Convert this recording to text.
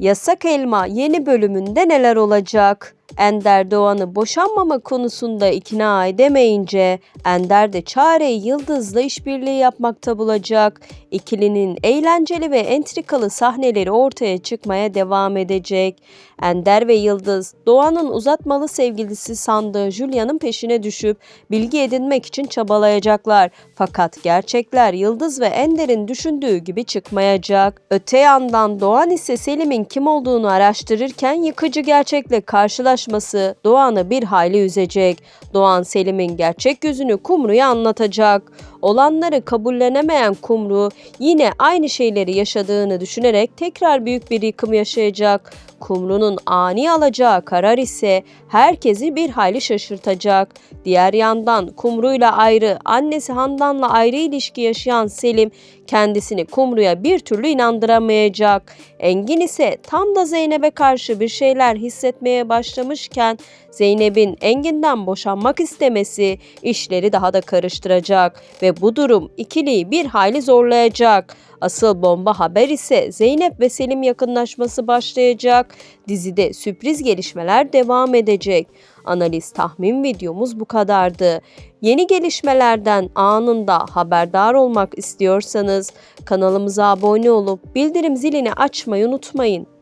Yasak Elma yeni bölümünde neler olacak? Ender Doğan'ı boşanmama konusunda ikna edemeyince Ender de çareyi Yıldız'la işbirliği yapmakta bulacak. İkilinin eğlenceli ve entrikalı sahneleri ortaya çıkmaya devam edecek. Ender ve Yıldız Doğan'ın uzatmalı sevgilisi sandığı Julia'nın peşine düşüp bilgi edinmek için çabalayacaklar. Fakat gerçekler Yıldız ve Ender'in düşündüğü gibi çıkmayacak. Öte yandan Doğan ise Selim'in kim olduğunu araştırırken yıkıcı gerçekle karşılaşması Doğan'ı bir hayli üzecek. Doğan Selim'in gerçek yüzünü Kumru'ya anlatacak. Olanları kabullenemeyen Kumru yine aynı şeyleri yaşadığını düşünerek tekrar büyük bir yıkım yaşayacak. Kumru'nun ani alacağı karar ise herkesi bir hayli şaşırtacak. Diğer yandan Kumru'yla ayrı, annesi Handan'la ayrı ilişki yaşayan Selim kendisini Kumru'ya bir türlü inandıramayacak. Engin ise tam da Zeynep'e karşı bir şeyler hissetmeye başlamışken Zeynep'in Engin'den boşanmak istemesi işleri daha da karıştıracak bu durum ikiliyi bir hayli zorlayacak. Asıl bomba haber ise Zeynep ve Selim yakınlaşması başlayacak. Dizide sürpriz gelişmeler devam edecek. Analiz tahmin videomuz bu kadardı. Yeni gelişmelerden anında haberdar olmak istiyorsanız kanalımıza abone olup bildirim zilini açmayı unutmayın.